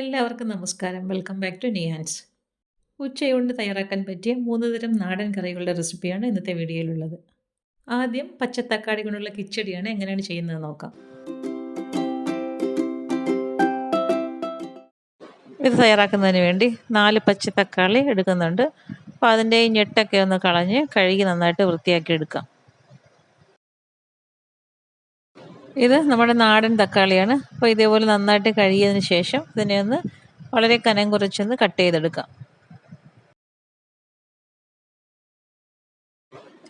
എല്ലാവർക്കും നമസ്കാരം. Welcome back to നിയാൻസ് ഉച്ചയുണ്ട് തയ്യാറാക്കാൻ പറ്റിയ മൂന്ന് തരം നാടൻ കറികളുടെ റെസിപ്പിയാണ് ഇന്നത്തെ വീഡിയോയിലുള്ളത്. ആദ്യം പച്ചത്തക്കാളി കൊണ്ടുള്ള കിച്ചടിയാണ് എങ്ങനെയാണ് ചെയ്യുന്നത് നോക്കാം. ഇത് തയ്യാറാക്കുന്നതിന് വേണ്ടി നാല് പച്ചത്തക്കാളി എടുക്കുന്നുണ്ട്. അപ്പോൾ അതിന്റെ ഞെട്ടൊക്കെ ഒന്ന് കളഞ്ഞ് കഴുകി നന്നായിട്ട് വൃത്തിയാക്കി എടുക്കാം. ഇത് നമ്മുടെ നാടൻ തക്കാളിയാണ്. അപ്പോൾ ഇതേപോലെ നന്നായിട്ട് കഴുകിയതിന് ശേഷം ഇതിനെ ഒന്ന് വളരെ കനം കുറച്ചൊന്ന് കട്ട് ചെയ്തെടുക്കാം.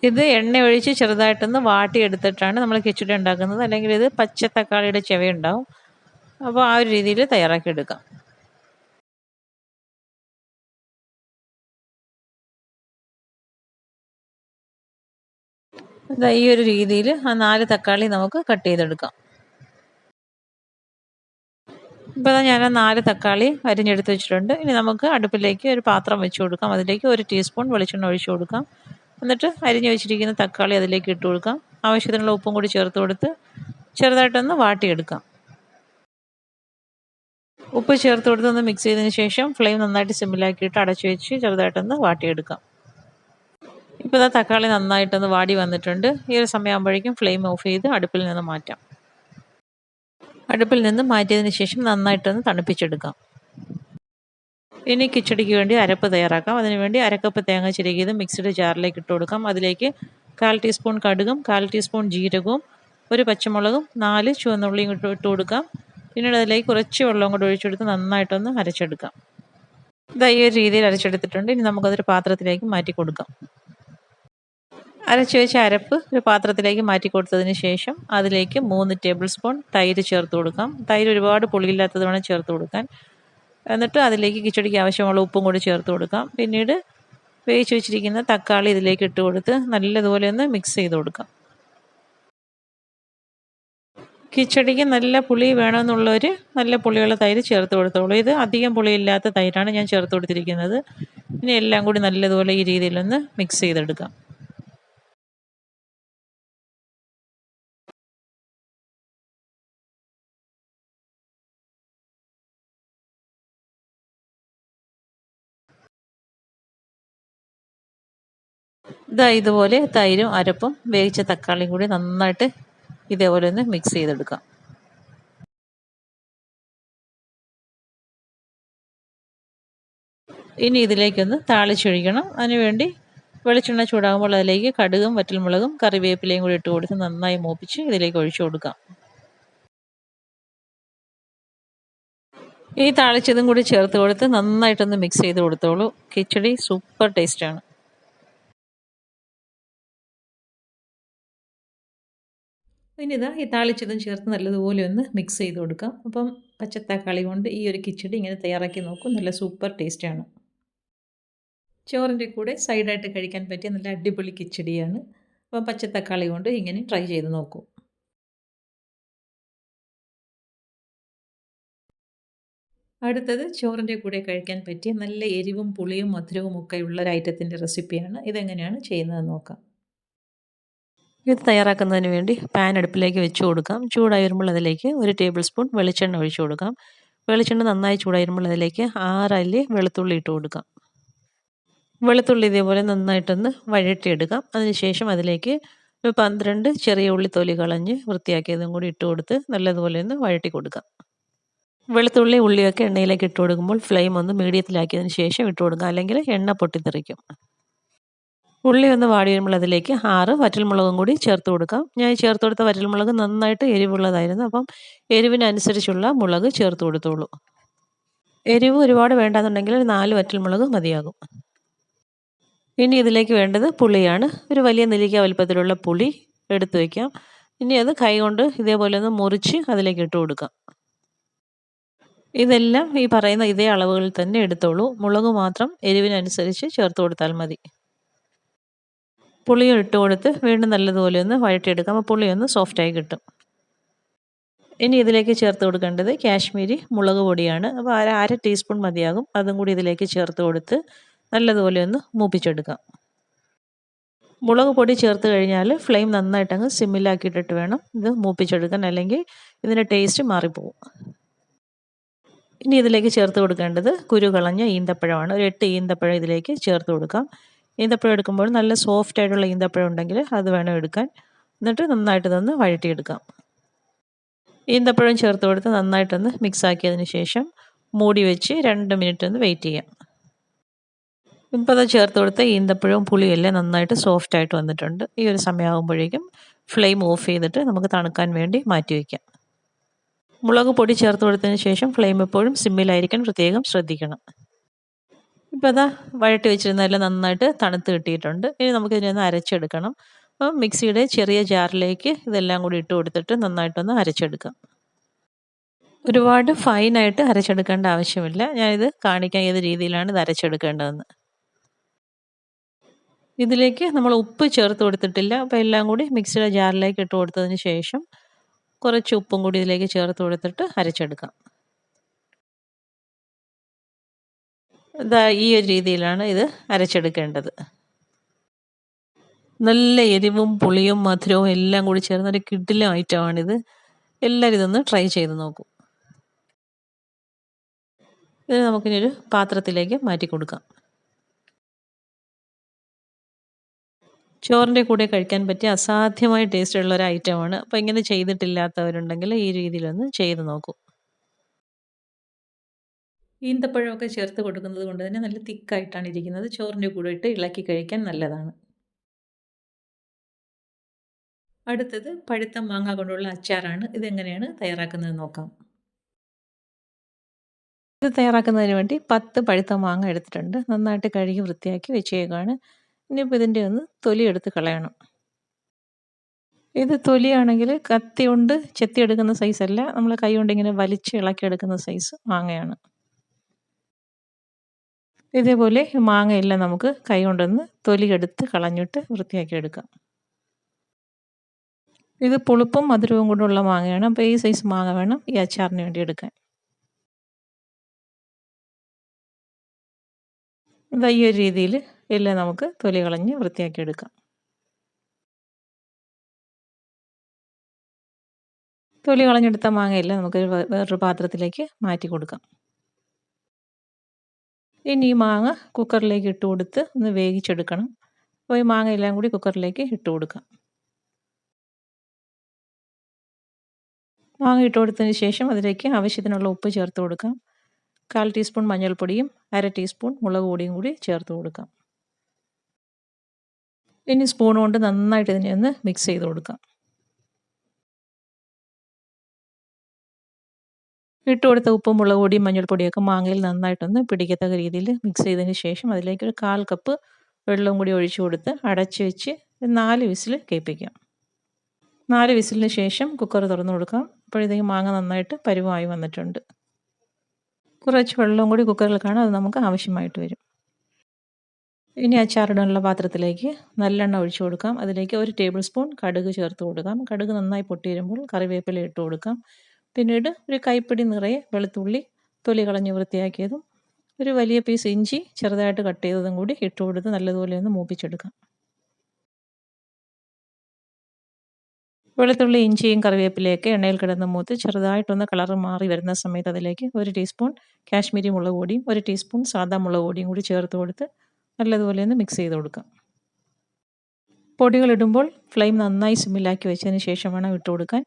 ഇത് എണ്ണ ഒഴിച്ച് ചെറുതായിട്ടൊന്ന് വാട്ടിയെടുത്തിട്ടാണ് നമ്മൾ കിച്ചടി ഉണ്ടാക്കുന്നത്. അല്ലെങ്കിൽ ഇത് പച്ച തക്കാളിയുടെ ചെവയുണ്ടാവും. അപ്പോൾ ആ ഒരു രീതിയിൽ തയ്യാറാക്കി എടുക്കാം. ഈ ഒരു രീതിയിൽ ആ നാല് തക്കാളി നമുക്ക് കട്ട് ചെയ്തെടുക്കാം. ഇപ്പോൾ ഞാൻ നാല് തക്കാളി അരിഞ്ഞെടുത്ത് വെച്ചിട്ടുണ്ട്. ഇനി നമുക്ക് അടുപ്പിലേക്ക് ഒരു പാത്രം വെച്ച് കൊടുക്കാം. അതിലേക്ക് ഒരു ടീസ്പൂൺ വെളിച്ചെണ്ണ ഒഴിച്ചു കൊടുക്കാം. എന്നിട്ട് അരിഞ്ഞു വെച്ചിരിക്കുന്ന തക്കാളി അതിലേക്ക് ഇട്ട് കൊടുക്കാം. ആവശ്യത്തിനുള്ള ഉപ്പും കൂടി ചേർത്ത് കൊടുത്ത് ചെറുതായിട്ടൊന്ന് വാട്ടിയെടുക്കാം. ഉപ്പ് ചേർത്ത് കൊടുത്ത് ഒന്ന് മിക്സ് ചെയ്തതിന് ശേഷം ഫ്ലെയിം നന്നായിട്ട് സിമ്മിലാക്കിയിട്ട് അടച്ചു വെച്ച് ചെറുതായിട്ടൊന്ന് വാട്ടിയെടുക്കാം. ഇപ്പോൾ ഇതാ തക്കാളി നന്നായിട്ടൊന്ന് വാടി വന്നിട്ടുണ്ട്. ഈ ഒരു സമയമാകുമ്പോഴേക്കും ഫ്ലെയിം ഓഫ് ചെയ്ത് അടുപ്പിൽ നിന്ന് മാറ്റാം. അടുപ്പിൽ നിന്ന് മാറ്റിയതിന് ശേഷം നന്നായിട്ടൊന്ന് തണുപ്പിച്ചെടുക്കാം. ഇനി കിച്ചടിക്ക് വേണ്ടി അരപ്പ് തയ്യാറാക്കാം. അതിനുവേണ്ടി അരക്കപ്പ് തേങ്ങ ചിരകിയത് മിക്സിയുടെ ജാറിലേക്ക് ഇട്ട് കൊടുക്കാം. അതിലേക്ക് കാൽ ടീസ്പൂൺ കടുകും കാൽ ടീസ്പൂൺ ജീരകവും ഒരു പച്ചമുളകും നാല് ചുവന്നുള്ളിയും ഇട്ട് ഇട്ട് കൊടുക്കാം. പിന്നീട് അതിലേക്ക് കുറച്ച് വെള്ളം കൂടെ ഒഴിച്ചെടുത്ത് നന്നായിട്ടൊന്ന് അരച്ചെടുക്കാം. ഇതാ ഈ ഒരു രീതിയിൽ അരച്ചെടുത്തിട്ടുണ്ട്. ഇനി നമുക്കതൊരു പാത്രത്തിലേക്ക് മാറ്റി കൊടുക്കാം. അരച്ച് വെച്ച അരപ്പ് ഒരു പാത്രത്തിലേക്ക് മാറ്റി കൊടുത്തതിന് ശേഷം അതിലേക്ക് മൂന്ന് ടേബിൾ സ്പൂൺ തൈര് ചേർത്ത് കൊടുക്കാം. തൈര് ഒരുപാട് പുളിയില്ലാത്തത് വേണം ചേർത്ത് കൊടുക്കാൻ. എന്നിട്ട് അതിലേക്ക് കിച്ചടിക്ക് ആവശ്യമുള്ള ഉപ്പും കൂടി ചേർത്ത് കൊടുക്കാം. പിന്നീട് വേവിച്ച് വെച്ചിരിക്കുന്ന തക്കാളി ഇതിലേക്ക് ഇട്ട് കൊടുത്ത് നല്ലതുപോലെ ഒന്ന് മിക്സ് ചെയ്ത് കൊടുക്കാം. കിച്ചടിക്ക് നല്ല പുളി വേണമെന്നുള്ളവർ നല്ല പുളിയുള്ള തൈര് ചേർത്ത് കൊടുത്തോളൂ. ഇത് അധികം പുളിയില്ലാത്ത തൈരാണ് ഞാൻ ചേർത്ത് കൊടുത്തിരിക്കുന്നത്. ഇനി എല്ലാം കൂടി നല്ലതുപോലെ ഈ രീതിയിലൊന്ന് മിക്സ് ചെയ്തെടുക്കാം. ഇതാ ഇതുപോലെ തൈരും അരപ്പും വേവിച്ച തക്കാളിയും കൂടി നന്നായിട്ട് ഇതേപോലെ ഒന്ന് മിക്സ് ചെയ്തെടുക്കാം. ഇനി ഇതിലേക്കൊന്ന് താളിച്ചൊഴിക്കണം. അതിനുവേണ്ടി വെളിച്ചെണ്ണ ചൂടാകുമ്പോൾ അതിലേക്ക് കടുകും വറ്റൽമുളകും കറിവേപ്പിലയും കൂടി ഇട്ട് കൊടുത്ത് നന്നായി മൂപ്പിച്ച് ഇതിലേക്ക് ഒഴിച്ചു കൊടുക്കാം. ഈ താളിച്ചതും കൂടി ചേർത്ത് കൊടുത്ത് നന്നായിട്ടൊന്ന് മിക്സ് ചെയ്ത് കൊടുത്തോളൂ. കിച്ചടി സൂപ്പർ ടേസ്റ്റാണ് ഇനി ഇതാ ഈ താളിച്ചതും ചേർത്ത് നല്ലതുപോലെ ഒന്ന് മിക്സ് ചെയ്ത് കൊടുക്കാം. അപ്പം പച്ചത്തക്കാളി കൊണ്ട് ഈ ഒരു കിച്ചടി ഇങ്ങനെ തയ്യാറാക്കി നോക്കും. നല്ല സൂപ്പർ ടേസ്റ്റാണ് ചോറിന്റെ കൂടെ സൈഡായിട്ട് കഴിക്കാൻ പറ്റിയ നല്ല അടിപൊളി കിച്ചടിയാണ്. അപ്പം പച്ചത്തക്കാളി കൊണ്ട് ഇങ്ങനെ ട്രൈ ചെയ്ത് നോക്കൂ. അടുത്തത് ചോറിന്റെ കൂടെ കഴിക്കാൻ പറ്റിയ നല്ല എരിവും പുളിയും മധുരവും ഒക്കെ ഉള്ള ഒരു ഐറ്റത്തിന്റെ റെസിപ്പിയാണ് ഇതെങ്ങനെയാണ് ചെയ്യുന്നത് നോക്കാം. ഇത് തയ്യാറാക്കുന്നതിന് വേണ്ടി പാൻ അടുപ്പിലേക്ക് വെച്ച് കൊടുക്കാം. ചൂടായി വരുമ്പോൾ അതിലേക്ക് ഒരു ടേബിൾ സ്പൂൺ വെളിച്ചെണ്ണ ഒഴിച്ചു കൊടുക്കാം. വെളിച്ചെണ്ണ നന്നായി ചൂടായി വരുമ്പോൾ അതിലേക്ക് ആറല്ലി വെളുത്തുള്ളി ഇട്ട് കൊടുക്കാം. വെളുത്തുള്ളി ഇതേപോലെ നന്നായിട്ടൊന്ന് വഴറ്റിയെടുക്കാം. അതിനുശേഷം അതിലേക്ക് ഒരു പന്ത്രണ്ട് ചെറിയ ഉള്ളി തൊലി കളഞ്ഞ് വൃത്തിയാക്കിയതും കൂടി ഇട്ട് കൊടുത്ത് നല്ലതുപോലെ ഒന്ന് വഴറ്റി കൊടുക്കാം. വെളുത്തുള്ളി ഉള്ളിയൊക്കെ എണ്ണയിലേക്ക് ഇട്ട് കൊടുക്കുമ്പോൾ ഫ്ലെയിം ഒന്ന് മീഡിയത്തിലാക്കിയതിന് ശേഷം ഇട്ട് കൊടുക്കാം. അല്ലെങ്കിൽ എണ്ണ പൊട്ടിത്തെറിക്കും. ഉള്ളി ഒന്ന് വാടി വരുമ്പോൾ അതിലേക്ക് ആറ് വറ്റൽമുളകും കൂടി ചേർത്ത് കൊടുക്കാം. ഞാൻ ചേർത്ത് കൊടുത്ത വറ്റൽമുളക് നന്നായിട്ട് എരിവുള്ളതായിരുന്നു. അപ്പം എരിവിനനുസരിച്ചുള്ള മുളക് ചേർത്ത് കൊടുത്തോളൂ. എരിവ് ഒരുപാട് വേണ്ടാന്നുണ്ടെങ്കിൽ ഒരു നാല് വറ്റൽമുളക് മതിയാകും. ഇനി ഇതിലേക്ക് വേണ്ടത് പുളിയാണ്. ഒരു വലിയ നെല്ലിക്ക വലുപ്പത്തിലുള്ള പുളി എടുത്തു വയ്ക്കാം ഇനി അത് കൈ കൊണ്ട് ഇതേപോലെ ഒന്ന് മുറിച്ച് അതിലേക്ക് ഇട്ട് കൊടുക്കാം. ഇതെല്ലാം ഈ പറയുന്ന ഇതേ അളവുകളിൽ തന്നെ എടുത്തോളൂ. മുളക് മാത്രം എരിവിനനുസരിച്ച് ചേർത്ത് കൊടുത്താൽ മതി. പുളിയും ഇട്ട് കൊടുത്ത് വീണ്ടും നല്ലതുപോലെ ഒന്ന് വഴറ്റിയെടുക്കാം. അപ്പോൾ പുളി ഒന്ന് സോഫ്റ്റായി കിട്ടും. ഇനി ഇതിലേക്ക് ചേർത്ത് കൊടുക്കേണ്ടത് കാശ്മീരി മുളക് പൊടിയാണ്. അപ്പോൾ അര അര ടീസ്പൂൺ മതിയാകും. അതും കൂടി ഇതിലേക്ക് ചേർത്ത് കൊടുത്ത് നല്ലതുപോലെ ഒന്ന് മൂപ്പിച്ചെടുക്കാം. മുളക് പൊടി ചേർത്ത് കഴിഞ്ഞാൽ ഫ്ലെയിം നന്നായിട്ട് അങ്ങ് സിമ്മിലാക്കിയിട്ടിട്ട് വേണം ഇത് മൂപ്പിച്ചെടുക്കാൻ. അല്ലെങ്കിൽ ഇതിന്റെ ടേസ്റ്റ് മാറിപ്പോകും ഇനി ഇതിലേക്ക് ചേർത്ത് കൊടുക്കേണ്ടത് കുരു കളഞ്ഞ ഈന്തപ്പഴമാണ്. ഒരു എട്ട് ഈന്തപ്പഴം ഇതിലേക്ക് ചേർത്ത് കൊടുക്കാം. ഈന്തപ്പഴം എടുക്കുമ്പോൾ നല്ല സോഫ്റ്റ് ആയിട്ടുള്ള ഈന്തപ്പഴം ഉണ്ടെങ്കിൽ അത് വേണം എടുക്കാൻ. എന്നിട്ട് നന്നായിട്ട് നിന്ന് വഴറ്റിയെടുക്കാം. ഈന്തപ്പഴം ചേർത്ത് കൊടുത്ത് നന്നായിട്ടൊന്ന് മിക്സ് ആക്കിയതിന് ശേഷം മൂടി വെച്ച് രണ്ട് മിനിറ്റ് ഒന്ന് വെയിറ്റ് ചെയ്യാം. ഇപ്പോൾ അത് ചേർത്ത് കൊടുത്ത ഈന്തപ്പഴവും പുളിയെല്ലാം നന്നായിട്ട് സോഫ്റ്റ് ആയിട്ട് വന്നിട്ടുണ്ട്. ഈ ഒരു സമയമാകുമ്പോഴേക്കും ഫ്ലെയിം ഓഫ് ചെയ്തിട്ട് നമുക്ക് തണുക്കാൻ വേണ്ടി മാറ്റി വയ്ക്കാം മുളക് പൊടി ചേർത്ത് കൊടുത്തതിന് ശേഷം ഫ്ലെയിം എപ്പോഴും സിമ്മിലായിരിക്കാൻ പ്രത്യേകം ശ്രദ്ധിക്കണം. ഇപ്പോൾ അതാ വഴട്ടി വെച്ചിരുന്നതെല്ലാം നന്നായിട്ട് തണുത്ത് കിട്ടിയിട്ടുണ്ട്. ഇനി നമുക്ക് ഇതിനെ അരച്ചെടുക്കണം. അപ്പോൾ മിക്സിയുടെ ചെറിയ ജാറിലേക്ക് ഇതെല്ലാം കൂടി ഇട്ട് കൊടുത്തിട്ട് നന്നായിട്ടൊന്ന് അരച്ചെടുക്കാം. ഒരുപാട് ഫൈനായിട്ട് അരച്ചെടുക്കേണ്ട ആവശ്യമില്ല. ഞാനിത് കാണിക്കാൻ ഏത് രീതിയിലാണ് ഇത് അരച്ചെടുക്കേണ്ടതെന്ന്. ഇതിലേക്ക് നമ്മൾ ഉപ്പ് ചേർത്ത് കൊടുത്തിട്ടില്ല. അപ്പോൾ എല്ലാം കൂടി മിക്സിയുടെ ജാറിലേക്ക് ഇട്ട് കൊടുത്തതിന് ശേഷം കുറച്ച് ഉപ്പും കൂടി ഇതിലേക്ക് ചേർത്ത് കൊടുത്തിട്ട് അരച്ചെടുക്കാം. ഇതാ ഈ ഒരു രീതിയിലാണ് ഇത് അരച്ചെടുക്കേണ്ടത്. നല്ല എരിവും പുളിയും മധുരവും എല്ലാം കൂടി ചേർന്ന ഒരു കിഡിലും ഐറ്റമാണിത്. എല്ലാവരും ഇതൊന്ന് ട്രൈ ചെയ്ത് നോക്കൂ. ഇത് നമുക്കിനി ഒരു പാത്രത്തിലേക്ക് മാറ്റി കൊടുക്കാം. ചോറിന്റെ കൂടെ കഴിക്കാൻ പറ്റിയ അസാധ്യമായി ടേസ്റ്റ് ഉള്ള ഒരു ഐറ്റമാണ്. അപ്പോൾ ഇങ്ങനെ ചെയ്തിട്ടില്ലാത്തവരുണ്ടെങ്കിൽ ഈ രീതിയിലൊന്ന് ചെയ്ത് നോക്കൂ. ഈന്തപ്പഴമൊക്കെ ചേർത്ത് കൊടുക്കുന്നത് കൊണ്ട് തന്നെ നല്ല തിക്കായിട്ടാണ് ഇരിക്കുന്നത്. ചോറിന്റെ കൂടെ ഇട്ട് ഇളക്കി കഴിക്കാൻ നല്ലതാണ്. അടുത്തത് പഴുത്ത മാങ്ങ കൊണ്ടുള്ള അച്ചാറാണ്. ഇതെങ്ങനെയാണ് തയ്യാറാക്കുന്നത് നോക്കാം. ഇത് തയ്യാറാക്കുന്നതിന് വേണ്ടി പത്ത് പഴുത്ത മാങ്ങ എടുത്തിട്ടുണ്ട്. നന്നായിട്ട് കഴുകി വൃത്തിയാക്കി വെച്ചേക്കാണ്. ഇനിയിപ്പോൾ ഇതിന്റെ ഒന്ന് തൊലി എടുത്ത് കളയണം. ഇത് തൊലിയാണെങ്കിൽ കത്തി കൊണ്ട് ചെത്തിയെടുക്കുന്ന സൈസല്ല നമ്മൾ കൈ കൊണ്ട് ഇങ്ങനെ വലിച്ച് ഇളക്കിയെടുക്കുന്ന സൈസ് മാങ്ങയാണ്. ഇതേപോലെ മാങ്ങയെല്ലാം നമുക്ക് കൈ കൊണ്ടൊന്ന് തൊലിയെടുത്ത് കളഞ്ഞിട്ട് വൃത്തിയാക്കി എടുക്കാം. ഇത് പുളിപ്പും മധുരവും കൊണ്ടുള്ള മാങ്ങയാണ്. അപ്പോൾ ഈ സൈസ് മാങ്ങ വേണം ഈ അച്ചാറിന് വേണ്ടി എടുക്കാൻ. ഇതാ ഈ ഒരു രീതിയിൽ എല്ലാം നമുക്ക് തൊലി കളഞ്ഞ് വൃത്തിയാക്കി എടുക്കാം. തൊലി കളഞ്ഞെടുത്ത മാങ്ങയെല്ലാം നമുക്ക് വേറൊരു പാത്രത്തിലേക്ക് മാറ്റി കൊടുക്കാം. ഇനി ഈ മാങ്ങ കുക്കറിലേക്ക് ഇട്ട് കൊടുത്ത് ഒന്ന് വേവിച്ചെടുക്കണം. അപ്പോൾ ഈ മാങ്ങ എല്ലാം കൂടി കുക്കറിലേക്ക് ഇട്ട് കൊടുക്കാം. മാങ്ങ ഇട്ട് കൊടുത്തതിന് ശേഷം അതിലേക്ക് ആവശ്യത്തിനുള്ള ഉപ്പ് ചേർത്ത് കൊടുക്കാം. കാൽ ടീസ്പൂൺ മഞ്ഞൾപ്പൊടിയും അര ടീസ്പൂൺ മുളക് പൊടിയും കൂടി ചേർത്ത് കൊടുക്കാം. ഇനി സ്പൂൺ കൊണ്ട് നന്നായിട്ട് ഇതിനെ ഒന്ന് മിക്സ് ചെയ്ത് കൊടുക്കാം. ഇട്ട് കൊടുത്ത ഉപ്പും മുളക് പൊടിയും മഞ്ഞൾപ്പൊടിയൊക്കെ മാങ്ങയിൽ നന്നായിട്ടൊന്ന് പിടിക്കത്തക്ക രീതിയിൽ മിക്സ് ചെയ്തതിന് ശേഷം അതിലേക്ക് ഒരു കാൽ കപ്പ് വെള്ളവും കൂടി ഒഴിച്ചു കൊടുത്ത് അടച്ചു വെച്ച് നാല് വിസിൽ കേൾപ്പിക്കാം. നാല് വിസിലിന് ശേഷം കുക്കർ തുറന്നു കൊടുക്കാം. അപ്പോഴത്തേക്ക് മാങ്ങ നന്നായിട്ട് പരുവമായി വന്നിട്ടുണ്ട്. കുറച്ച് വെള്ളവും കൂടി കുക്കറിൽ കാണാം. അത് നമുക്ക് ആവശ്യമായിട്ട് വരും. ഇനി അച്ചാറിടാനുള്ള പാത്രത്തിലേക്ക് നല്ലെണ്ണ ഒഴിച്ചു കൊടുക്കാം. അതിലേക്ക് ഒരു ടേബിൾ സ്പൂൺ കടുക് ചേർത്ത് കൊടുക്കാം. കടുക് നന്നായി പൊട്ടി വരുമ്പോൾ കറിവേപ്പില ഇട്ട് കൊടുക്കാം. പിന്നീട് ഒരു കൈപ്പിടി നിറയെ വെളുത്തുള്ളി തൊലി കളഞ്ഞ് വൃത്തിയാക്കിയതും ഒരു വലിയ പീസ് ഇഞ്ചി ചെറുതായിട്ട് കട്ട് ചെയ്തതും കൂടി ഇട്ട് കൊടുത്ത് നല്ലതുപോലെ ഒന്ന് മൂപ്പിച്ചെടുക്കാം. വെളുത്തുള്ളി ഇഞ്ചിയും കറിവേപ്പിലയൊക്കെ എണ്ണയിൽ കിടന്ന് മൂത്ത് ചെറുതായിട്ടൊന്ന് കളർ മാറി വരുന്ന സമയത്ത് അതിലേക്ക് ഒരു ടീസ്പൂൺ കാശ്മീരി മുളക് പൊടിയും ഒരു ടീസ്പൂൺ സാദാ മുളക് പൊടിയും കൂടി ചേർത്ത് കൊടുത്ത് നല്ലതുപോലെ ഒന്ന് മിക്സ് ചെയ്ത് കൊടുക്കാം. പൊടികൾ ഇടുമ്പോൾ ഫ്ലെയിം നന്നായി സിമ്മിലാക്കി വെച്ചതിന് ശേഷം വേണം ഇട്ട് കൊടുക്കാൻ.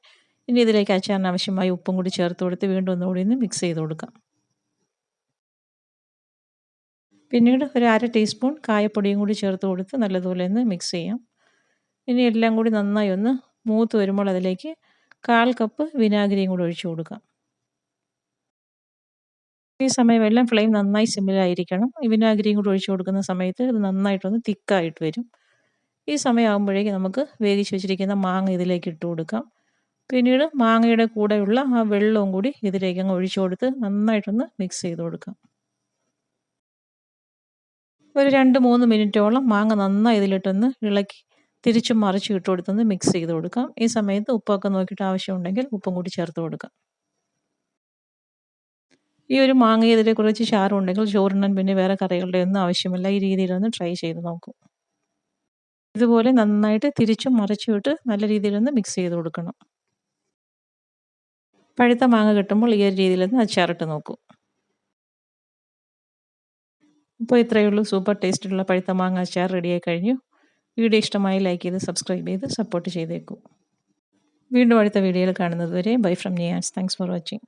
ഇനി ഇതിലേക്ക് അച്ചാറിന് ആവശ്യമായി ഉപ്പും കൂടി ചേർത്ത് കൊടുത്ത് വീണ്ടും ഒന്നുകൂടി ഒന്ന് മിക്സ് ചെയ്ത് കൊടുക്കാം. പിന്നീട് ഒരു അര ടീസ്പൂൺ കായപ്പൊടിയും കൂടി ചേർത്ത് കൊടുത്ത് നല്ലതുപോലെ ഒന്ന് മിക്സ് ചെയ്യാം. ഇനി എല്ലാം കൂടി നന്നായി ഒന്ന് മൂത്ത് വരുമ്പോൾ അതിലേക്ക് കാൽ കപ്പ് വിനാഗിരിയും കൂടി ഒഴിച്ചു കൊടുക്കാം. ഈ സമയം എല്ലാം ഫ്ലെയിം നന്നായി സിമ്മിലായിരിക്കണം ഈ വിനാഗിരിയും കൂടി ഒഴിച്ചു കൊടുക്കുന്ന സമയത്ത് ഇത് നന്നായിട്ടൊന്ന് തിക്കായിട്ട് വരും. ഈ സമയമാകുമ്പോഴേക്കും നമുക്ക് വേവിച്ച് വെച്ചിരിക്കുന്ന മാങ്ങ ഇതിലേക്ക് ഇട്ട് കൊടുക്കാം. പിന്നീട് മാങ്ങയുടെ കൂടെയുള്ള ആ വെള്ളവും കൂടി ഇതിലേക്ക് അങ്ങ് ഒഴിച്ചു കൊടുത്ത് നന്നായിട്ടൊന്ന് മിക്സ് ചെയ്ത് കൊടുക്കാം. ഒരു രണ്ട് മൂന്ന് മിനിറ്റോളം മാങ്ങ നന്നായി ഇതിലിട്ടൊന്ന് ഇളക്കി തിരിച്ചും മറിച്ച് ഇട്ട് കൊടുത്തൊന്ന് മിക്സ് ചെയ്ത് കൊടുക്കാം. ഈ സമയത്ത് ഉപ്പൊക്കെ നോക്കിയിട്ട് ആവശ്യമുണ്ടെങ്കിൽ ഉപ്പും കൂടി ചേർത്ത് കൊടുക്കാം. ഈ ഒരു മാങ്ങ ഇതിൽ കുറച്ച് ചാറുണ്ടെങ്കിൽ ചോറിണ്ണൻ പിന്നെ വേറെ കറികളുടെ ഒന്നും ആവശ്യമില്ല. ഈ രീതിയിലൊന്ന് ട്രൈ ചെയ്ത് നോക്കൂ. ഇതുപോലെ നന്നായിട്ട് തിരിച്ചും മറിച്ചു ഇട്ട് നല്ല രീതിയിലൊന്ന് മിക്സ് ചെയ്ത് കൊടുക്കണം. പഴുത്ത മാങ്ങ കിട്ടുമ്പോൾ ഈ ഒരു രീതിയിലൊന്ന് അച്ചാറിട്ട് നോക്കൂ. ഇപ്പോൾ ഇത്രയേ ഉള്ളൂ. സൂപ്പർ ടേസ്റ്റുള്ള പഴുത്ത മാങ്ങ അച്ചാർ റെഡിയായി കഴിഞ്ഞു. വീഡിയോ ഇഷ്ടമായി ലൈക്ക് ചെയ്ത് സബ്സ്ക്രൈബ് ചെയ്ത് സപ്പോർട്ട് ചെയ്തേക്കൂ. വീണ്ടും അടുത്ത വീഡിയോയിൽ കാണുന്നത് വരെ bye from Niyan's thanks for watching